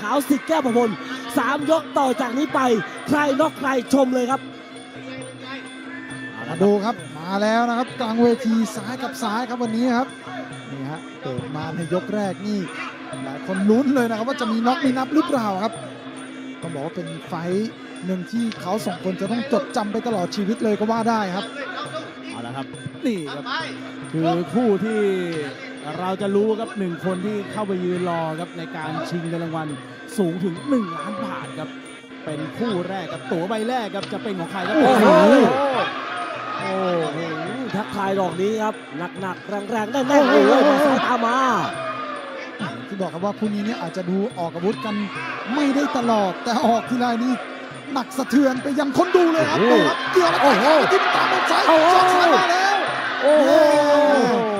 ขาวสิทธิ์แก้วประพลสามยกต่อจากนี้ไป ใครนอกใครชมเลยครับมาดูครับมาแล้วนะครับกลางเวทีซ้ายกับซ้ายครับวันนี้ครับนี่ฮะเปิดมาในยกแรกนี่หลายคนลุ้นเลยนะครับว่าจะมีน็อกมีนับหรือเปล่าครับต้องบอกว่าเป็นไฟท์หนึ่งที่เขาสองคนจะต้องจดจำไปตลอดชีวิตเลยก็ว่าได้ครับเอาละครับนี่ครับคือคู่ที่ เราจะรู้ครับหนึ่งคนที่เข้าไปยืนรอครับในการชิงเงินรางวัลสูงถึง 1 ล้านบาทครับ เป็นคู่แรกครับตั๋วใบแรกครับจะเป็นของใครครับโอ้โหโอ้โหทักทายดอกนี้ครับหนักๆแรงๆแน่นๆเลยมาสายตามมาที่บอกครับว่าคู่นี้เนี่ยอาจจะดูออกอาวุธกันไม่ได้ตลอดแต่ออกทีไรนี่หนักสะเทือนไปยังคนดูเลยครับโอ้โหดูครับเกี่ยวแล้วโอ้โหจิ้มตามแบบซ้ายโอ้โหช็อตซ้ายมาแล้วโอ้โหมียิ้ม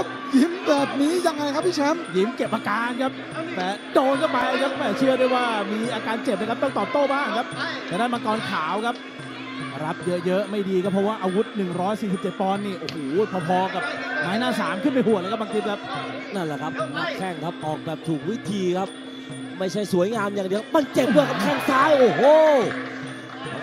ครับ ยิ้มแบบนี้ยังไงครับพี่แชมป์ยิ้มเก็บอาการครับแต่โดนเข้าไปครับแหมเชื่อได้ว่ามีอาการเจ็บนะครับต้องตอบโต้บ้างครับแต่ด้านมังกรขาวครับ รับเยอะๆ ไม่ดีก็เพราะว่าอาวุธ 147 ปอนด์นี่โอ้โหพอๆกับไม้หน้าสามขึ้นไปหัวเลยครับบางทีครับนั่นแหละครับนักแข้งครับออกแบบถูกวิธีครับ ไม่ใช่สวยงามอย่างเดียวมันเจ็บด้วยกับแข้งซ้ายโอ้โห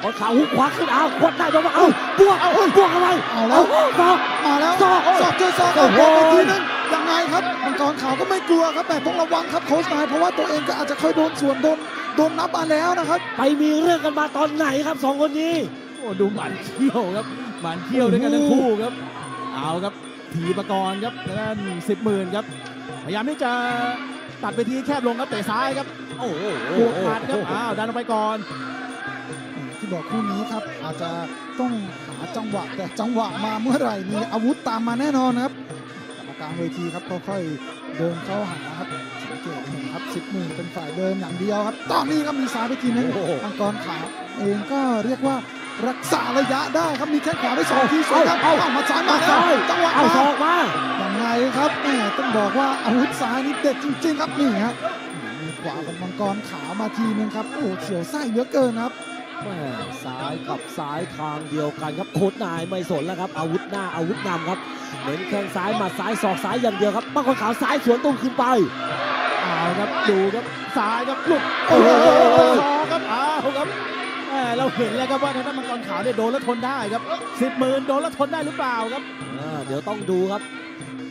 เอาขาหุกขวาขึ้นเอาขวดได้บ้าเอาบวกเอาบวกเอาไว้เอาแล้วสอกมาแล้วศอกศอกเจอศอกโอ้เอาโหโดนไปทีนึงยังไงครับมังกรขาวก็ไม่กลัวครับแต่ต้องระวังครับโค้ชนายเพราะว่าตัวเองก็อาจจะเคยโดนส่วนโดนโดนนับมาแล้วนะครับ ไปมีเรื่องกันมาตอนไหนครับสองคนนี้โอ้ดูหมันเขี้ยวครับหมันเขี้ยวด้วยกันทั้งคู่ครับ เอาครับถีบประกรณ์ครับทางด้านสิบหมื่นครับพยายามที่จะตัดไปทีแคบลงครับเตะซ้ายครับ โอ้โหบวกหมัดครับอ้าวดันออกไปก่อน ที่บอกคู่นี้ครับ อาจจะต้องหาจังหวะแต่จังหวะมาเมื่อไหร่มีอาวุธตามมาแน่นอนนะครับกรรมการเวทีครับค่อยๆเดินเข้าหาครับสังเกตเห็นครับสิบหมื่นเป็นฝ่ายเดินอย่างเดียวครับ ตอนนี้ก็มีซ้ายไปทีนึงโอ้โหมังกรขาวเองก็เรียกว่ารักษาระยะได้ครับมีแข้งขวาไปสองทีสวยครับเอาเอามาซ้ายมาซ้ายจังหวะเอามาศอกมายังไงครับแหมต้องบอกว่าอาวุธซ้ายนี่เด็ดจริง ๆ ครับนี่ฮะมีขวาของมังกรขาวมาทีนึงครับโอ้โหเสียวไส้เหลือเกินครับแม่ ซ้ายกับซ้ายทางเดียวกันครับโคตรนายไม่สนแล้วครับ อาวุธหน้าอาวุธนำครับเน้นแข้งซ้ายหมาซ้ายศอกซ้ายอย่างเดียวครับบางคนขาวซ้ายสวนตรงขึ้นไปเอาครับดูครับซ้ายครับหลุดโอ้โหสองครับอ้าวครับแหมเราเห็นแล้วครับว่าทางด้านมังกรขาวเนี่ยโดนแล้วทนได้ครับสิบหมื่นโดนแล้วทนได้หรือเปล่าครับอ่าเดี๋ยวต้องดูครับ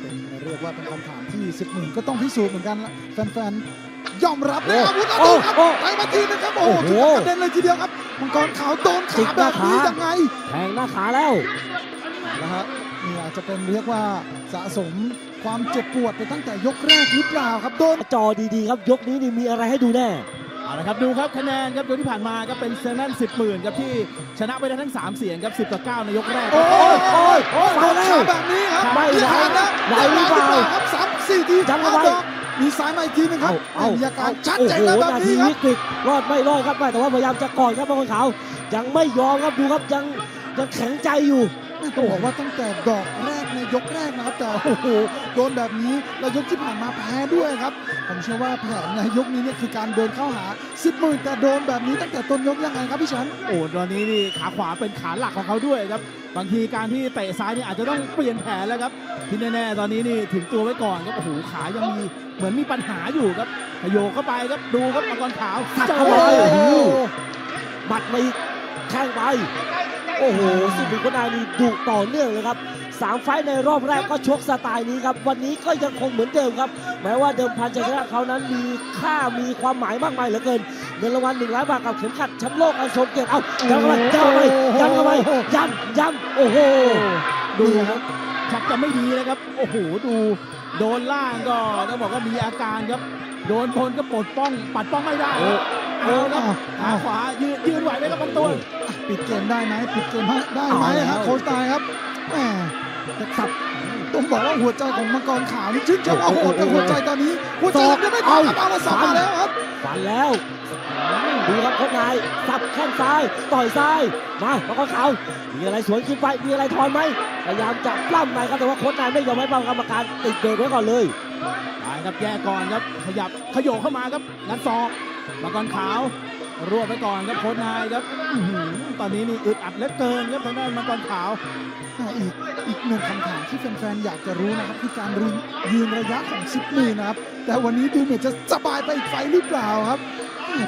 เป็นเรียกว่าเป็นคำถามที่สิบหมื่นก็ต้องพิสูจน์เหมือนกันละแฟนๆ ยอมรับในอาวุธอาโอ้วุธครับโอ้ไปมาทีนึงครับโอ้โหโอ้โหถึงกับกระเด็นเลยทีเดียวครับมังกรขาวโดนติขาดหแบน้าบนี้ขายัยังไงแทงหน้าขาแล้วนะฮะนี่อาจจะเป็นเรียกว่าสะสมความเจ็บปวดไปตั้งแต่ยกแรกหรือเปล่าครับโดนจอดีๆครับ ยกนี้นี่มีอะไรให้ดูแน่เอาละครับดูครับคะแนนครับยกที่ผ่านมาก็เป็นเซนันสิบหมื่นครับที่ชนะไปได้ทั้ง 3 เสียงครับสิบต่อเก้าในยกแรก โอ้ยโอ้ยโอ้ยไปโดนแล้วขาแบบนี้ครับไม่ไหวขาดแล้วไหวหรือเปล่าครับสามสี่ทีจำเอาไว้ดอก มีซ้ายมาอีกทีหนึงครับเอามีอาการชัดโอ้เจนโหแล้วแบบนานี้ทีครับวิกฤตรอดไม่รอดครับแต่ว่าพยายามจะก่อนครับบางคนขาว ยังไม่ยอมครับดูครับยังยังแข็งใจอยู่ต้องบอกว่าตั้งแต่ดอกแรกใน ยกแรกนะครับแต่โอ้โหโดนแบบนี้แล้วยกที่ผ่านมาแพ้ด้วยครับ ผมเชื่อว่าแผนในยกนี้เนี่ยคือการเดินเข้าหาสิบหมื่นแต่โดนแบบนี้ตั้งแต่ต้นยกยังไงครับพี่แชมป์โอ้ตอนนี้นี่ขาขวาเป็นขาหลักของเขาด้วยครับบางทีการที่เตะซ้ายนี่อาจจะต้องเปลี่ยนแผนแล้วครับที่แน่ๆตอนนี้นี่ถึงตัวไว้ก่อนครับโอ้โหขายังมีเหมือนมีปัญหาอยู่ครับขยโยกเข้าไปครับดูครับมังกรขาวสับเจอเข้าเลไปยโอ้โหหมัดมาอีกแข้งไป โอ้โหสิบหนึ่งคนนายนี่ดุต่อเนื่องเลยครับสามไฟในรอบแรกก็ชกสไตล์นี้ครับ วันนี้ก็ยังคงเหมือนเดิมครับ แม้ว่าเดิมพันจะชนะเขานั้นมีค่ามีความหมายมากมายเหลือเกินเงินรางวัลหนึ่งล้านบาทกับเข็มขัดแชมป์โลกอันทรงเกียรติเอายัเข้าไปยัเข้าไปยัเข้าไปยันยันโอ้โหดูครับชักจะไม่ดีเลยครับ โอ้โหดู โดนล่างก็ต้องบอกว่ามีอาการครับ โดนบนก็ปลดป้อง ปัดป้องไม่ได้ เอาครับขาขวายืนยืนไหวไหมครับบางตัวปิดเกมได้ไหมปิดเกมได้ไหมเอาแล้วฮะโค้ชตายครับแหมแต่ขับต้องบอกว่าหัวใจของมังกรขาวนี่ชื่นชมเอาโหดแต่หัวใจตอนนี้หัวใจยังไม่พอครับเอาละสองมาแล้วครับฟันแล้วดูครับโคนนายสับแข้งซ้ายต่อยซ้ายมามังกรขาวมีอะไรสวนขึ้นไปมีอะไรทอนไหมพยายามจะปล้ำในครับแต่ว่าโค้ชนายไม่ยอมให้ปล้ำกรรมการติดเบรกไว้ก่อนเลยไปครับแยกก่อนครับขยับขยโยกเข้ามาครับงัดศอก มังกรขาวรวบไปก่อนครับโค้ชนายครับตอนนี้นี่อึดอัดเหลือเกินครับทางด้านมังกรขาวอีกอีกหนึ่งคำถามที่แฟนๆอยากจะรู้นะครับคือการยืนยืนระยะของซิปมือนะครับแต่วันนี้ดูเหมือนจะสบายไปอีกไฟหรือเปล่าครับ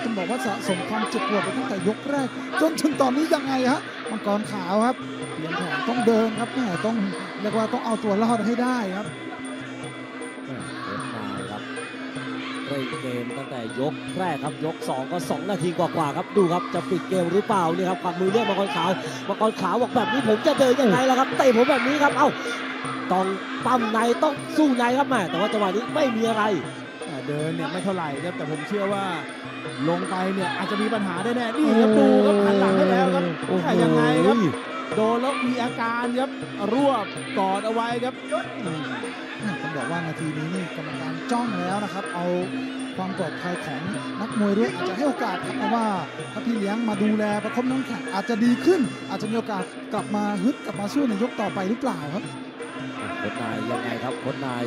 ต้องบอกว่าสะสมความเจ็บปวดไปตั้งแต่ยกแรก จนถึงตอนนี้ยังไงฮะมังกรขาวครับเปลี่ยนแผนต้องเดินครับแหมต้องเรียกว่าต้องเอาตัวรอดให้ได้ครับ เร่งเกมตั้งแต่ยกแรกครับยก 2 ก็ 2 นาทีกว่าๆครับดูครับจะปิดเกมหรือเปล่านี่ครับความมือเรียกมังกรขาวมังกรขาวบอกแบบนี้ผมจะเดินยังไงล่ะครับเตะผมแบบนี้ครับเอ้าต้องปั้มในต้องสู้ในครับแม่แต่ว่าจังหวะนี้ไม่มีอะไรอ่าเดินเนี่ยไม่เท่าไหร่ครับแต่ผมเชื่อว่าลงไปเนี่ยอาจจะมีปัญหาแน่ๆนี่ครับดูครับหันหลังให้แล้วครับโอ้โหแต่ยังไงครับ โดนแล้วมีอาการครับรวบกอดเอาไว้ครับอืมต้องบอกว่านาทีนี้นี่กรรมการจ้องแล้วนะครับ เอาความปลอดภัยของนักมวยด้วยอาจจะให้โอกาสครับเพราะว่าถ้าพี่เลี้ยงมาดูแลประคบน้ำแข็งอาจจะดีขึ้น อาจจะมีโอกาสกลับมาฮึดกลับมาสู้ในยกต่อไปหรือเปล่าครับโคนนายยังไงครับโคนนาย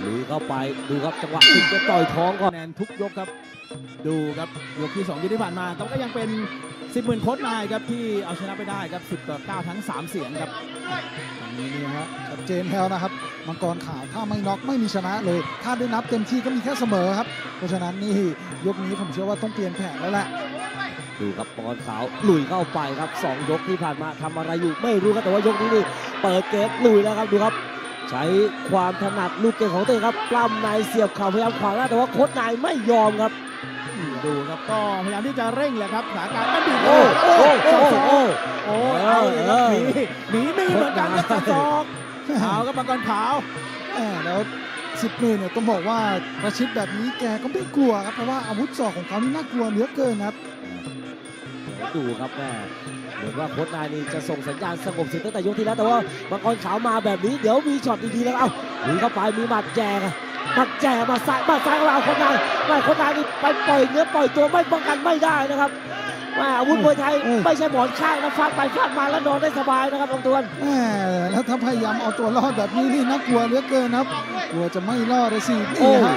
หรือเข้าไปดูครับจังหวะขึ้นจะต่อยท้องก่อนคะแนนทุกยกครับ ดูครับยกที่2ยกที่ผ่านมาแต่ก็ยังเป็นสิบหมื่นโค้ชนายครับที่เอาชนะไปได้ครับ10ต่อ9ทั้ง3เสียงครับตอนนี้เนี่ยฮะชัดเจนแล้วนะครับมังกรขาวถ้าไม่น็อกไม่มีชนะเลย ถ้าได้นับเต็มที่ก็มีแค่เสมอครับ เพราะฉะนั้นนี่ยกนี้ผมเชื่อว่าต้องเปลี่ยนแผนแล้วแหละดูครับปอนขาวลุยเข้าไปครับสองยกที่ผ่านมาทำอะไรอยู่ไม่รู้ครับแต่ว่ายกนี้นี่เปิดเกมลุยแล้วครับดูครับ ใช้ความถนัดลูกเก่งของตัวเองครับปล้ำในเสียบเข่าพยายามขวางหน้าแต่ว่าโค้ชนายไม่ยอมครับอืม ดูครับก็พยายามที่จะเร่งแหละครับสถานการณ์มันบีบโอ้โอ้โอ้โอ้โอ้เอาเลยครับเอหอนีหนีมีเหมือนกันครับจับศอกเอาครับมังกรขาวแหมแล้วสิบมือเนี่ยต้องบอกว่าประชิดแบบนี้แกก็ไม่กลัวครับเพราะว่าอาวุธศอกของเขานี่น่ากลัวเหลือเกินครับเดี๋ยวดูครับแม่เหมือนว่าโค้ชนายนี่จะส่งสัญญาณสงบศึกตั้งแต่ยกที่แล้วแต่ว่ามังกรขาวมาแบบนี้เดี๋ยวมีช็อตดีๆแล้วเอ้าหนีเข้าไปมีหมัดแจกอะห มักแจ่มาซ้ายมาซ้ายของเราวคนนายไม่คนนายนี่ไปปล่อยเนื้อปล่อยตัวไม่ป้องกันไม่ได้นะครับ แม่อาวุธมวยไทยเออไม่ใช่หมอนข้างนะฟาดไปฟาดมาแล้วนอนได้สบายนะครับลงตวนแหมแล้วถ้าพยายามเอาตัวรอดแบบนี้นี่น่ากลัวเหลือเกินครับกลัวจะไม่รอดเลยสิโอ้นี่ฮะ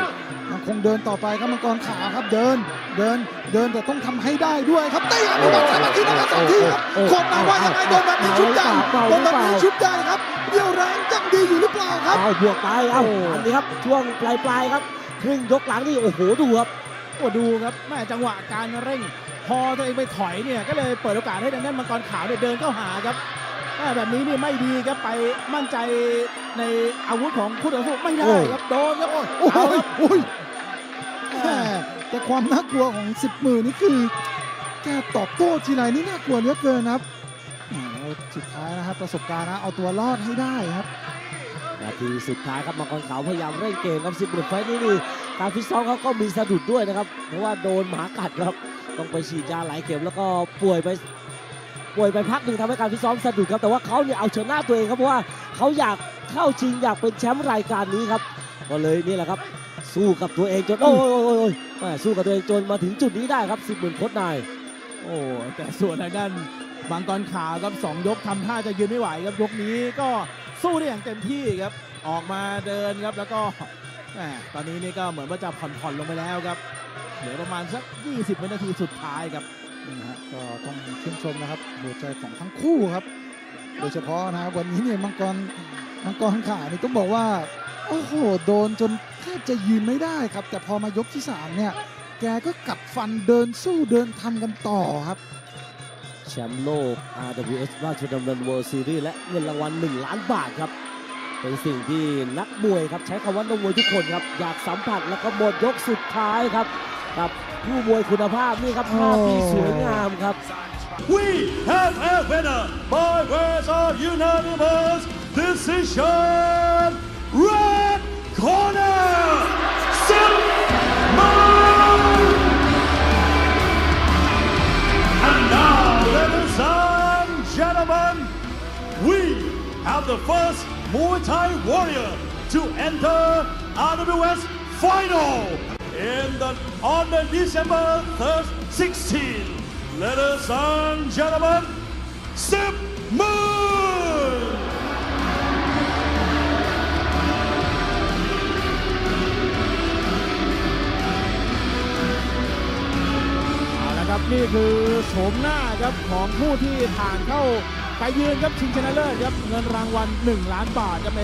ยังคงเดินต่อไปครับมังกรขาวครับเดินเดินเดินแต่ต้องทำให้ได้ด้วยครับตีครับมังกรขาวมาทีนะครับสองทีครับโคตรมาว่ายังไงโดนแบบนี้ชุดใหญ่โดนแบบนี้ชุดใหญ่ครับเดี่ยวแรงยังดีอยู่หรือเปล่าครับเอาบวกไปเอาโอ้อันนี้ครับช่วงปลายปลายๆครับครึ่งยกหลังนี่โอ้โหดูครับโอ้ดูครับแม่จังหวะการเร่งพอตัวเองไปถอยเนี่ยก็เลยเปิดโอกาสให้ทางด้านมังกรขาวเนี่ยเดินเข้าหาครับแม่แบบนี้นี่ไม่ดีครับไปมั่นใจในอาวุธของคู่ต่อสู้ไม่ได้ครับโดนครับโอ้ยโอ้เอายครับโอ้ยแหม่แต่ความน่ากลัวของสิบมือนี่คือแกตอบโต้ทีไรนี่น่ากลัวเหลือเกินครับแหม่แล้วสุดท้ายนะครับประสบการณ์นะเอาตัวรอดให้ได้ครับนาทีสุดท้ายครับมังกรขาวพยายามเร่งเกมครับสิบหลุดไฟต์นี่นี่ การฟิตซ้อมเขาก็มีสะดุดด้วยนะครับ เพราะว่าโดนหมากัดครับ ต้องไปฉีดยาหลายเข็มแล้วก็ป่วยไปป่วยไปพักหนึ่งทำให้การฟิตซ้อมสะดุดครับ แต่ว่าเขาเนี่ยเอาชนะตัวเองครับเพราะว่าเขาอยากเข้าชิงอยากเป็นแชมป์รายการนี้ครับ ก็เลยนี่แหละครับ สู้กับตัวเองจนโอ้ยโอ้ยโอ้ยแม่สู้กับตัวเองจนมาถึงจุดนี้ได้ครับสิบหมื่นโคตรนาย โอ้แต่ส่วนทางด้านมังกรขาวครับสองยกทำท่าจะยืนไม่ไหวครับยกนี้ก็สู้ได้อย่างเต็มที่ครับ ออกมาเดินครับแล้วก็ ตอนนี้นี่ก็เหมือนว่าจะผ่อนๆลงไปแล้วครับ เหลือประมาณสัก 20 วินาทีสุดท้ายครับนี่นะฮะก็ต้องชื่นชมนะครับหัวใจของทั้งคู่ครับ โดยเฉพาะนะครับวันนี้เนี่ยมังกรมังกรขานี่ต้องบอกว่า โอ้โห โดนจนแทบจะยืนไม่ได้ครับ แต่พอมายกที่ 3 เนี่ย แกก็กัดฟันเดินสู้เดินทำกันต่อครับแชมป์โลก RWS ราชดำเนิน World Series และเงินรางวัล 1 ล้านบาทครับ เป็นสิ่งที่นักมวยครับใช้คำว่านักมวยทุกคนครับอยากสัมผัสแล้วก็หมดยกสุดท้ายครับกับผู้มวยคุณภาพนี่ครับภาพที่สวยงามครับ We have a winner by words of unanimous decision. Red corner, Simon. And now, ladies and gentlemen, we have the first Muay Thai warrior to enter RWS final in the on the December 3rd, 16. Ladies and gentlemen, Sip Moon! ครับนี่คือโฉมหน้าครับของผู้ที่ผ่านเข้า ไปยืนครับชิงชนะเลิศครับเงินรางวัล 1 ล้านบาทครับใน